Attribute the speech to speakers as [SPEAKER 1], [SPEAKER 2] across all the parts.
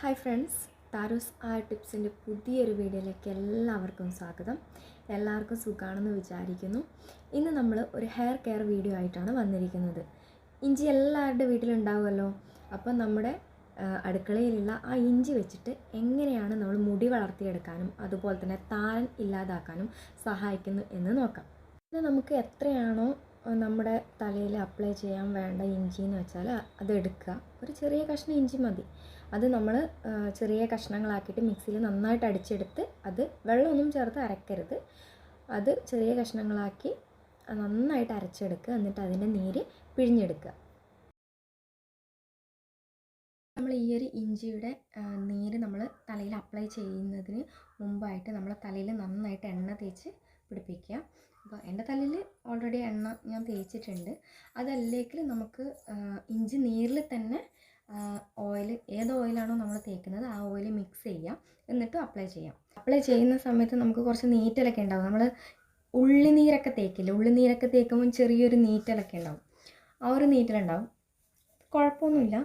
[SPEAKER 1] Hi friends താരൂസ് ആ ടിപ്സിന്റെ പുതിയൊരു വീഡിയോയിലേക്ക് എല്ലാവർക്കും സ്വാഗതം. എല്ലാവർക്കും സുഖമാണെന്ന് വിചാരിക്കുന്നു. ഇന്ന് നമ്മൾ ഒരു ഹെയർ കെയർ വീഡിയോ ആയിട്ടാണ് വന്നിരിക്കുന്നത്. ഇഞ്ചി എല്ലാവരുടെ വീട്ടിലുണ്ടാവുമല്ലോ? അപ്പോൾ നമ്മുടെ അടുക്കളയിലുള്ള ആ ഇഞ്ചി വെച്ചിട്ട് എങ്ങനെയാണ് നമ്മൾ മുടി വളർത്തിയെടുക്കാനും അതുപോലെ തന്നെ താരൻ ഇല്ലാതാക്കാനും സഹായിക്കുന്നു എന്ന് നോക്കാം. ഇത് നമുക്ക് എത്രയാണോ നമ്മുടെ തലയിൽ അപ്ലൈ ചെയ്യാൻ വേണ്ട ഇഞ്ചി എന്ന് വെച്ചാൽ അതെടുക്കുക ഒരു ചെറിയ കഷ്ണം ഇഞ്ചി മതി. അത് നമ്മൾ ചെറിയ കഷ്ണങ്ങളാക്കിയിട്ട് മിക്സിയിൽ നന്നായിട്ട് അടിച്ചെടുത്ത് അത് വെള്ളമൊന്നും ചേർത്ത് അരക്കരുത്. അത് ചെറിയ കഷ്ണങ്ങളാക്കി നന്നായിട്ട് അരച്ചെടുക്കുക. എന്നിട്ട് അതിന്റെ നീര് പിഴിഞ്ഞെടുക്കുക. നമ്മൾ ഈ ഒരു ഇഞ്ചിയുടെ നീര് നമ്മൾ തലയിൽ അപ്ലൈ ചെയ്യുന്നതിന് മുമ്പായിട്ട് നമ്മൾ തലയിൽ നന്നായിട്ട് എണ്ണ തേച്ച് പിടിപ്പിക്കുക. അപ്പോൾ എന്റെ തലയിൽ ഓൾറെഡി എണ്ണ ഞാൻ തേച്ചിട്ടുണ്ട്. അതല്ലെങ്കിൽ നമുക്ക് ഇഞ്ചി നീരിൽ തന്നെ ഓയിൽ ഏത് ഓയിലാണോ നമ്മൾ തേക്കുന്നത് ആ ഓയിൽ മിക്സ് ചെയ്യാം. എന്നിട്ട് അപ്ലൈ ചെയ്യാം. അപ്ലൈ ചെയ്യുന്ന സമയത്ത് നമുക്ക് കുറച്ച് നീറ്റലൊക്കെ ഉണ്ടാവും. നമ്മൾ ഉള്ളിനീരൊക്കെ തേക്കില്ല? ഉള്ളിനീരൊക്കെ തേക്കുമ്പോൾ ചെറിയൊരു നീറ്റലൊക്കെ ഉണ്ടാവും. ആ ഒരു നീറ്റലുണ്ടാവും. കുഴപ്പമൊന്നുമില്ല.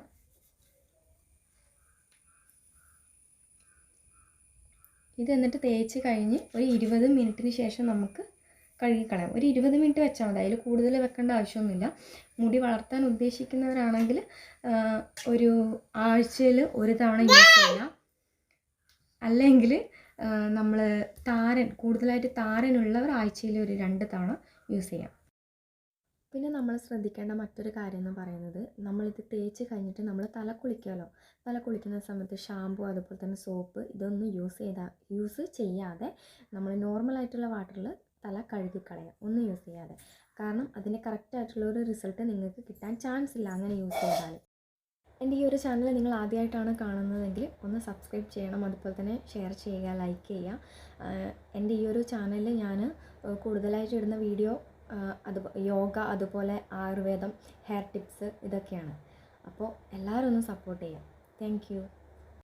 [SPEAKER 1] ഇത് എന്നിട്ട് തേച്ച് കഴിഞ്ഞ് ഒരു ഇരുപത് മിനിറ്റിന് ശേഷം നമുക്ക് കഴുകിക്കളയാം. ഒരു ഇരുപത് മിനിറ്റ് വെച്ചാൽ മതി. അതിൽ കൂടുതൽ വെക്കേണ്ട ആവശ്യമൊന്നുമില്ല. മുടി വളർത്താൻ ഉദ്ദേശിക്കുന്നവരാണെങ്കിൽ ഒരു ആഴ്ചയിൽ ഒരു തവണ യൂസ് ചെയ്യാം. അല്ലെങ്കിൽ നമ്മൾ താരൻ കൂടുതലായിട്ട് താരനുള്ളവർ ആഴ്ചയിൽ ഒരു രണ്ട് തവണ യൂസ് ചെയ്യാം. പിന്നെ നമ്മൾ ശ്രദ്ധിക്കേണ്ട മറ്റൊരു കാര്യം എന്ന് പറയുന്നത് നമ്മളിത് തേച്ച് കഴിഞ്ഞിട്ട് നമ്മൾ തല കുളിക്കുമല്ലോ തല കുളിക്കുന്ന സമയത്ത് ഷാമ്പു അതുപോലെ തന്നെ സോപ്പ് ഇതൊന്നും യൂസ് ചെയ്താൽ യൂസ് ചെയ്യാതെ നമ്മൾ നോർമലായിട്ടുള്ള വാട്ടറിൽ തല കഴുകിക്കളയാം ഒന്നും യൂസ് ചെയ്യാതെ. കാരണം അതിന്റെ കറക്റ്റായിട്ടുള്ള ഒരു റിസൾട്ട് നിങ്ങൾക്ക് കിട്ടാൻ ചാൻസ് ഇല്ല അങ്ങനെ യൂസ് ചെയ്താൽ എന്റെ ഈ ഒരു ചാനൽ നിങ്ങൾ ആദ്യമായിട്ടാണ് കാണുന്നതെങ്കിൽ ഒന്ന് സബ്സ്ക്രൈബ് ചെയ്യണം. അതുപോലെ തന്നെ ഷെയർ ചെയ്യുക ലൈക്ക് ചെയ്യുക. എന്റെ ഈ ഒരു ചാനലിൽ ഞാൻ കൂടുതലായിട്ട് ഇടുന്ന വീഡിയോ അത് യോഗ അതുപോലെ ആയുർവേദം ഹെയർ ടിപ്സ് ഇതൊക്കെയാണ്. അപ്പോൾ എല്ലാവരും ഒന്ന് സപ്പോർട്ട് ചെയ്യാം. Thank you